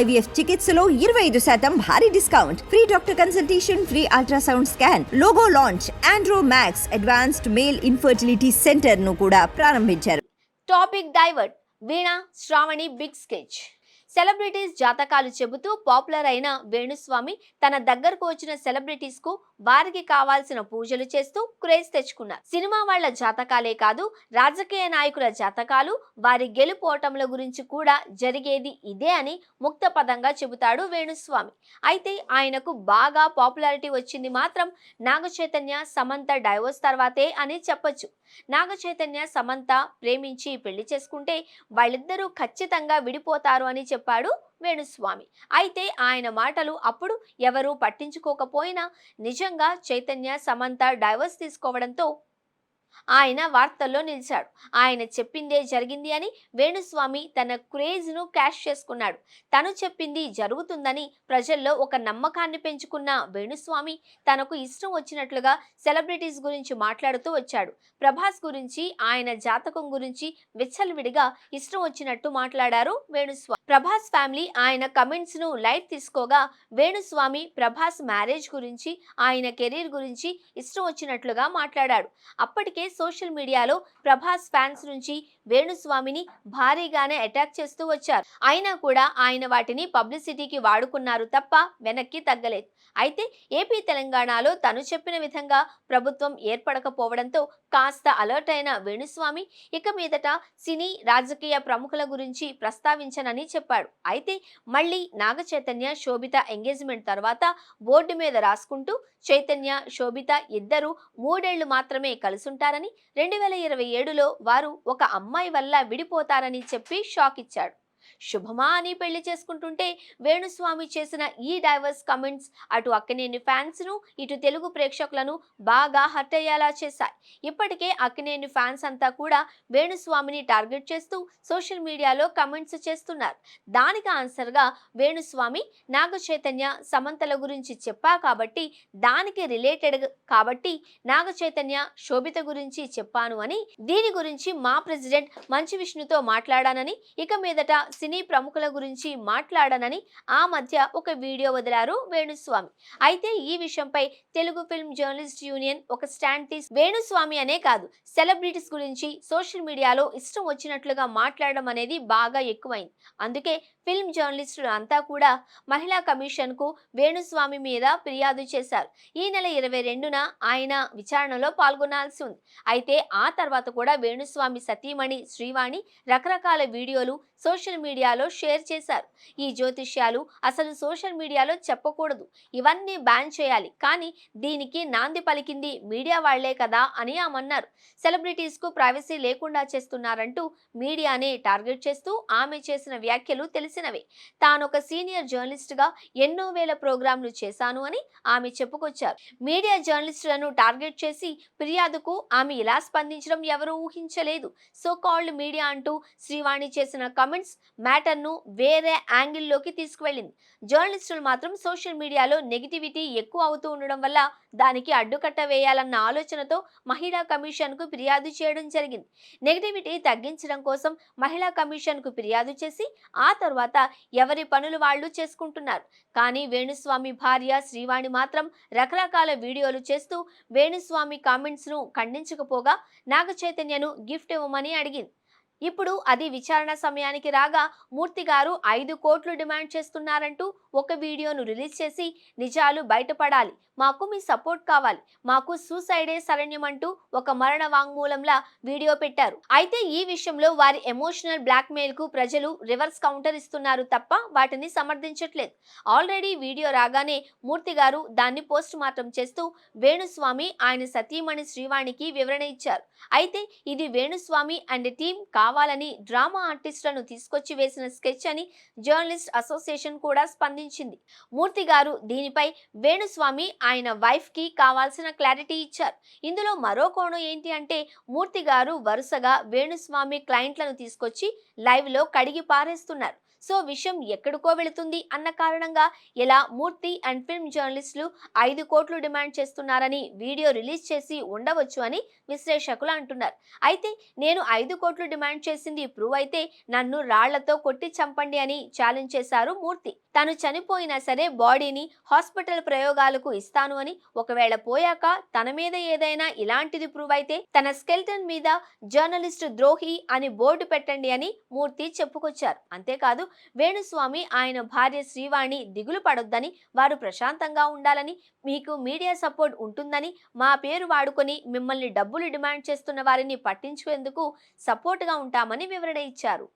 IVF చికిత్సలో ఇరవై ఐదు శాతం భారీ discount. Free doctor consultation free ultrasound scan logo launch Andro Max advanced male infertility సెంటర్ను కూడా ప్రారంభించారు. Topic divert Veena Sravani big sketch. Celebrities జాతకాలు చెబుతూ పాపులర్ అయిన వేణుస్వామి తన దగ్గరకు వచ్చిన సెలబ్రిటీస్కు వారికి కావాల్సిన పూజలు చేస్తూ క్రేజ్ తెచ్చుకున్నారు. సినిమా వాళ్ళ జాతకాలే కాదు రాజకీయ నాయకుల జాతకాలు వారి గెలుపోటముల గురించి కూడా జరిగేది ఇదే అని ముక్త పదంగా చెబుతాడు వేణుస్వామి. అయితే ఆయనకు బాగా పాపులారిటీ వచ్చింది మాత్రం నాగ చైతన్య సమంత డైవోర్స్ తర్వాతే అని చెప్పొచ్చు. నాగ చైతన్య సమంత ప్రేమించి పెళ్ళి చేసుకుంటే వాళ్ళిద్దరూ ఖచ్చితంగా విడిపోతారు అని చెప్పాడు వేణుస్వామి. అయితే ఆయన మాటలు అప్పుడు ఎవరూ పట్టించుకోకపోయినా నిజంగా చైతన్య సమంత డైవర్స్ తీసుకోవడంతో ఆయన వార్తల్లో నిలిచాడు. ఆయన చెప్పిందే జరిగింది అని వేణుస్వామి తన క్రేజ్ను క్యాష్ చేసుకున్నాడు. తను చెప్పింది జరుగుతుందని ప్రజల్లో ఒక నమ్మకాన్ని పెంచుకున్న వేణుస్వామి తనకు ఇష్టం వచ్చినట్లుగా సెలబ్రిటీస్ గురించి మాట్లాడుతూ వచ్చాడు. ప్రభాస్ గురించి ఆయన జాతకం గురించి విచ్చలవిడిగా ఇష్టం వచ్చినట్టు మాట్లాడారు వేణుస్వామి. ప్రభాస్ ఫ్యామిలీ ఆయన కమెంట్స్ను లైట్ తీసుకోగా వేణుస్వామి ప్రభాస్ మ్యారేజ్ గురించి ఆయన కెరీర్ గురించి ఇష్టం వచ్చినట్లుగా మాట్లాడాడు. అప్పటికే సోషల్ మీడియాలో ప్రభాస్ ఫ్యాన్స్ నుంచి వేణుస్వామిని భారీగానే అటాక్ చేస్తూ వచ్చారు. అయినా కూడా ఆయన వాటిని పబ్లిసిటీకి వాడుకున్నారు తప్ప వెనక్కి తగ్గలేదు. అయితే ఏపీ తెలంగాణలో తను చెప్పిన విధంగా ప్రభుత్వం ఏర్పడకపోవడంతో కాస్త అలర్ట్ అయిన వేణుస్వామి ఇక మీదట సినీ రాజకీయ ప్రముఖుల గురించి ప్రస్తావించనని చెప్పాడు. అయితే మళ్ళీ నాగ చైతన్య శోభిత ఎంగేజ్మెంట్ తర్వాత బోర్డు మీద రాసుకుంటూ చైతన్య శోభిత ఇద్దరు మూడేళ్ళు మాత్రమే కలుసుంటారు. ఉంటారని రెండు వేల ఇరవై ఏడులో వారు ఒక అమ్మాయి వల్ల విడిపోతారని చెప్పి షాక్ ఇచ్చాడు. శుభమా అని పెళ్ళి చేసుకుంటుంటే వేణుస్వామి చేసిన ఈ డైవర్స్ కమెంట్స్ అటు అక్కినేని ఫ్యాన్స్ను ఇటు తెలుగు ప్రేక్షకులను బాగా హర్ట్ అయ్యేలా చేశాయి. ఇప్పటికే అక్కినేని ఫ్యాన్స్ అంతా కూడా వేణుస్వామిని టార్గెట్ చేస్తూ సోషల్ మీడియాలో కమెంట్స్ చేస్తున్నారు. దానికి ఆన్సర్గా వేణుస్వామి నాగ చైతన్య సమంతల గురించి చెప్పా కాబట్టి దానికి రిలేటెడ్ కాబట్టి నాగ చైతన్య శోభిత గురించి చెప్పాను అని దీని గురించి మా ప్రెసిడెంట్ మంచి విష్ణుతో మాట్లాడానని ఇక మీదట సినీ ప్రముఖుల గురించి మాట్లాడనని ఆ మధ్య ఒక వీడియో వదిలారు వేణుస్వామి. అయితే ఈ విషయంపై తెలుగు ఫిల్మ్ జర్నలిస్ట్ యూనియన్ ఒక స్టాండ్ తీసి వేణుస్వామి అనే కాదు సెలబ్రిటీస్ గురించి సోషల్ మీడియాలో ఇష్టం వచ్చినట్లుగా మాట్లాడడం అనేది బాగా ఎక్కువైంది. అందుకే ఫిల్మ్ జర్నలిస్టులు అంతా కూడా మహిళా కమిషన్కు వేణుస్వామి మీద ఫిర్యాదు చేశారు. ఈ నెల ఇరవై రెండున ఆయన విచారణలో పాల్గొనాల్సి ఉంది. అయితే ఆ తర్వాత కూడా వేణుస్వామి సతీమణి శ్రీవాణి రకరకాల వీడియోలు సోషల్ మీడియాలో షేర్ చేశారు. ఈ జ్యోతిష్యాలు అసలు సోషల్ మీడియాలో చెప్పకూడదు. ఇవన్నీ బ్యాన్ చేయాలి. కానీ దీనికి నాంది పలికింది మీడియా వాళ్ళే కదా అని ఆమన్నారు సెలబ్రిటీస్కు ప్రైవసీ లేకుండా చేస్తున్నారంటూ మీడియానే టార్గెట్ చేస్తూ ఆమె చేసిన వ్యాఖ్యలు తెలిసినవే. తానొక సీనియర్ జర్నలిస్ట్గా ఎన్నో వేల ప్రోగ్రాంలు చేశాను అని ఆమె చెప్పుకొచ్చారు. మీడియా జర్నలిస్టులను టార్గెట్ చేసి ఫిర్యాదుకు ఆమె ఇలా స్పందించడం ఎవరూ ఊహించలేదు. సో కాల్డ్ మీడియా అంటూ శ్రీవాణి చేసిన కమెంట్స్ మ్యాటర్ను వేరే యాంగిల్లోకి తీసుకువెళ్ళింది. జర్నలిస్టులు మాత్రం సోషల్ మీడియాలో నెగిటివిటీ ఎక్కువ అవుతూ ఉండడం వల్ల దానికి అడ్డుకట్ట వేయాలన్న ఆలోచనతో మహిళా కమిషన్కు ఫిర్యాదు చేయడం జరిగింది. నెగిటివిటీ తగ్గించడం కోసం మహిళా కమిషన్కు ఫిర్యాదు చేసి ఆ తర్వాత ఎవరి పనులు వాళ్ళు చేసుకుంటున్నారు. కానీ వేణుస్వామి భార్య శ్రీవాణి మాత్రం రకరకాల వీడియోలు చేస్తూ వేణుస్వామి కామెంట్స్ను ఖండించకపోగా నాగ చైతన్యను గిఫ్ట్ ఇవ్వమని అడిగింది. ఇప్పుడు అది విచారణ సమయానికి రాగా మూర్తి గారు ఐదు కోట్లు డిమాండ్ చేస్తున్నారంటూ ఒక వీడియోను రిలీజ్ చేసి నిజాలు బయటపడాలి మాకు మీ సపోర్ట్ కావాలి మాకు సూసైడే శరణ్యం అంటూ ఒక మరణ వాంగ్మూలంలా వీడియో పెట్టారు. అయితే ఈ విషయంలో వారి ఎమోషనల్ బ్లాక్ మెయిల్కు ప్రజలు రివర్స్ కౌంటర్ ఇస్తున్నారు తప్ప వాటిని సమర్థించట్లేదు. ఆల్రెడీ వీడియో రాగానే మూర్తి గారు దాన్ని పోస్ట్ మార్టం చేస్తూ వేణుస్వామి ఆయన సతీమణి శ్రీవాణికి వివరణ ఇచ్చారు. అయితే ఇది వేణుస్వామి అండ్ టీం కావాలని డ్రామా ఆర్టిస్టులను తీసుకొచ్చి వేసిన స్కెచ్ అని జర్నలిస్ట్ అసోసియేషన్ కూడా స్పందించింది. మూర్తి గారు దీనిపై వేణుస్వామి ఆయన వైఫ్కి కావాల్సిన క్లారిటీ ఇచ్చారు. ఇందులో మరో కోణం ఏంటి అంటే మూర్తి గారు వరుసగా వేణుస్వామి క్లయింట్లను తీసుకొచ్చి లైవ్లో కడిగి పారేస్తున్నారు. సో విషయం ఎక్కడికో వెళుతుంది అన్న కారణంగా ఇలా మూర్తి అండ్ ఫిల్మ్ జర్నలిస్టులు ఐదు కోట్లు డిమాండ్ చేస్తున్నారని వీడియో రిలీజ్ చేసి ఉండవచ్చు అని విశ్లేషకులు అంటున్నారు. అయితే నేను ఐదు కోట్లు డిమాండ్ చేసింది ప్రూవ్ అయితే నన్ను రాళ్ళతో కొట్టి చంపండి అని ఛాలెంజ్ చేశారు మూర్తి. తను చనిపోయినా సరే బాడీని హాస్పిటల్ ప్రయోగాలకు ఇస్తాను అని ఒకవేళ పోయాక తన మీద ఏదైనా ఇలాంటిది ప్రూవ్ అయితే తన స్కెల్టన్ మీద జర్నలిస్ట్ ద్రోహి అని బోర్డు పెట్టండి అని మూర్తి చెప్పుకొచ్చారు. అంతేకాదు వేణుస్వామి ఆయన భార్య శ్రీవాణి దిగులు పడొద్దని వారు ప్రశాంతంగా ఉండాలని మీకు మీడియా సపోర్ట్ ఉంటుందని మా పేరు వాడుకొని మిమ్మల్ని డబ్బులు డిమాండ్ చేస్తున్న వారిని పట్టించుకునేందుకు సపోర్ట్గా ఉంటామని వివరణ ఇచ్చారు.